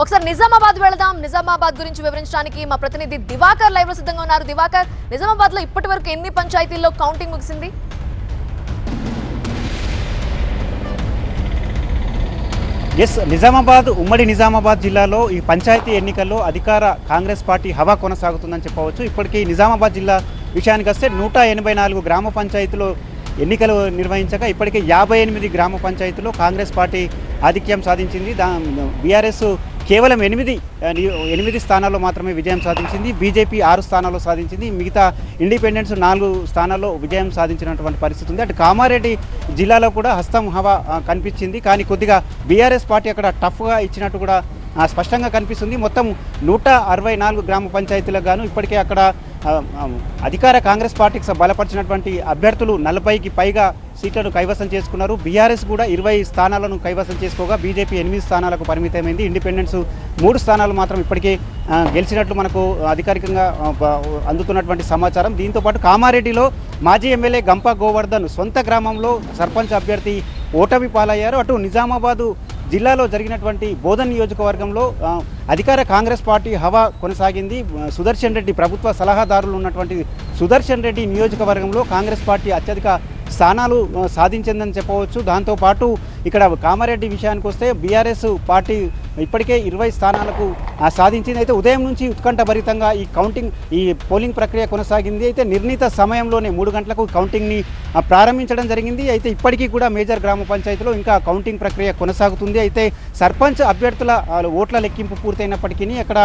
ఒకసారి నిజామాబాద్ వెళదాం. నిజామాబాద్ గురించి వివరించడానికి మా ప్రతినిధి దివాకర్ లైవ్లో సిద్ధంగా ఉన్నారు. దివాకర్ నిజామాబాద్లో ఇప్పటి వరకు ఎన్ని పంచాయతీల్లో కౌంటింగ్ ముగిసింది? ఎస్ నిజామాబాద్ ఉమ్మడి నిజామాబాద్ జిల్లాలో ఈ పంచాయతీ ఎన్నికల్లో అధికార కాంగ్రెస్ పార్టీ హవా కొనసాగుతుందని చెప్పవచ్చు. ఇప్పటికీ నిజామాబాద్ జిల్లా విషయానికి వస్తే నూట ఎనభై నాలుగు గ్రామ పంచాయతీలు ఎన్నికలు నిర్వహించగా ఇప్పటికే యాభై ఎనిమిది గ్రామ పంచాయతీలో కాంగ్రెస్ పార్టీ ఆధిక్యం సాధించింది. దా బీఆర్ఎస్ కేవలం ఎనిమిది ఎనిమిది స్థానాల్లో మాత్రమే విజయం సాధించింది. బీజేపీ ఆరు స్థానాల్లో సాధించింది. మిగతా ఇండిపెండెన్స్ నాలుగు స్థానాల్లో విజయం సాధించినటువంటి పరిస్థితి ఉంది. అటు కామారెడ్డి జిల్లాలో కూడా హస్తం హవా కనిపించింది. కానీ కొద్దిగా బీఆర్ఎస్ పార్టీ అక్కడ టఫ్గా ఇచ్చినట్టు కూడా స్పష్టంగా కనిపిస్తుంది. మొత్తం నూట అరవై నాలుగు గ్రామ పంచాయతీలకు గాను ఇప్పటికే అక్కడ అధికార కాంగ్రెస్ పార్టీకి బలపరిచినటువంటి అభ్యర్థులు నలభైకి పైగా సీట్లను కైవసం చేసుకున్నారు. బీఆర్ఎస్ కూడా ఇరవై స్థానాలను కైవసం చేసుకోగా బీజేపీ ఎనిమిది స్థానాలకు పరిమితమైంది. ఇండిపెండెన్స్ మూడు స్థానాలు మాత్రం ఇప్పటికే గెలిచినట్లు మనకు అధికారికంగా అందుతున్నటువంటి సమాచారం. దీంతో పాటు కామారెడ్డిలో మాజీ ఎమ్మెల్యే గంప గోవర్ధన్ సొంత గ్రామంలో సర్పంచ్ అభ్యర్థి ఓటమి పాలయ్యారు. అటు నిజామాబాదు జిల్లాలో జరిగినటువంటి బోధన్ నియోజకవర్గంలో అధికార కాంగ్రెస్ పార్టీ హవా కొనసాగింది. సుదర్శన్ రెడ్డి ప్రభుత్వ సలహాదారులు ఉన్నటువంటి సుదర్శన్ రెడ్డి నియోజకవర్గంలో కాంగ్రెస్ పార్టీ అత్యధిక స్థానాలు సాధించిందని చెప్పవచ్చు. దాంతోపాటు ఇక్కడ కామారెడ్డి విషయానికి వస్తే బీఆర్ఎస్ పార్టీ ఇప్పటికే ఇరవై స్థానాలకు ఆ, సాధించింది. అయితే ఉదయం నుంచి ఉత్కంఠభరితంగా ఈ కౌంటింగ్ ఈ పోలింగ్ ప్రక్రియ కొనసాగింది. అయితే నిర్ణీత సమయంలోనే మూడు గంటలకు కౌంటింగ్ని ప్రారంభించడం జరిగింది. అయితే ఇప్పటికీ కూడా మేజర్ గ్రామ పంచాయతీలో ఇంకా కౌంటింగ్ ప్రక్రియ కొనసాగుతుంది. అయితే సర్పంచ్ అభ్యర్థుల ఓట్ల లెక్కింపు పూర్తయినప్పటికీ అక్కడ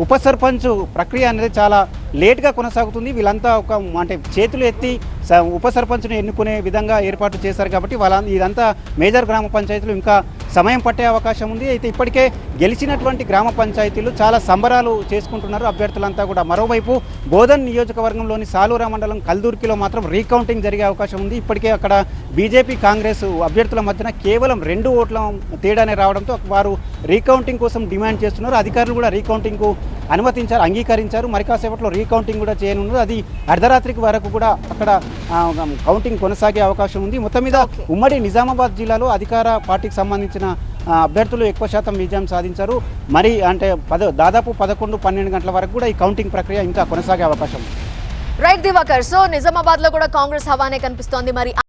ఉప సర్పంచ్ ప్రక్రియ అనేది చాలా లేట్గా కొనసాగుతుంది. వీళ్ళంతా ఒక అంటే చేతులు ఎత్తి స- ఉప సర్పంచ్ను ఎన్నుకునే విధంగా ఏర్పాటు చేశారు కాబట్టి వాళ్ళ ఇదంతా మేజర్ గ్రామ పంచాయతీలు ఇంకా సమయం పట్టే అవకాశం ఉంది. అయితే ఇప్పటికే గెలిచినటువంటి గ్రామ పంచాయతీలు చాలా సంబరాలు చేసుకుంటున్నారు అభ్యర్థులంతా కూడా. మరోవైపు బోధన్ నియోజకవర్గంలోని సాలూరా మండలం కల్దూర్కిలో మాత్రం రీకౌంటింగ్ జరిగే అవకాశం ఉంది. ఇప్పటికే అక్కడ బీజేపీ కాంగ్రెస్ అభ్యర్థుల మధ్యన కేవలం రెండు ఓట్ల తేడానే రావడంతో వారు రీకౌంటింగ్ కోసం డిమాండ్ చేస్తున్నారు. అధికారులు కూడా రీకౌంటింగ్కు అనుమతించారు అంగీకరించారు. మరి కాసేపట్లో రీకౌంటింగ్ కూడా చేయనున్నారు. అది అర్ధరాత్రికి వరకు కూడా అక్కడ కౌంటింగ్ కొనసాగే అవకాశం ఉంది. మొత్తం మీద. ఉమ్మడి నిజామాబాద్ జిల్లాలో అధికార పార్టీకి సంబంధించిన అభ్యర్థులు ఎక్కువ శాతం విజయం సాధించారు. మరి అంటే పద దాదాపు పదకొండు పన్నెండు గంటల వరకు కూడా ఈ కౌంటింగ్ ప్రక్రియ ఇంకా కొనసాగే అవకాశం రైట్ దివాకర్ సో నిజామాబాద్లో కూడా కాంగ్రెస్ హవానే కనిపిస్తోంది. మరి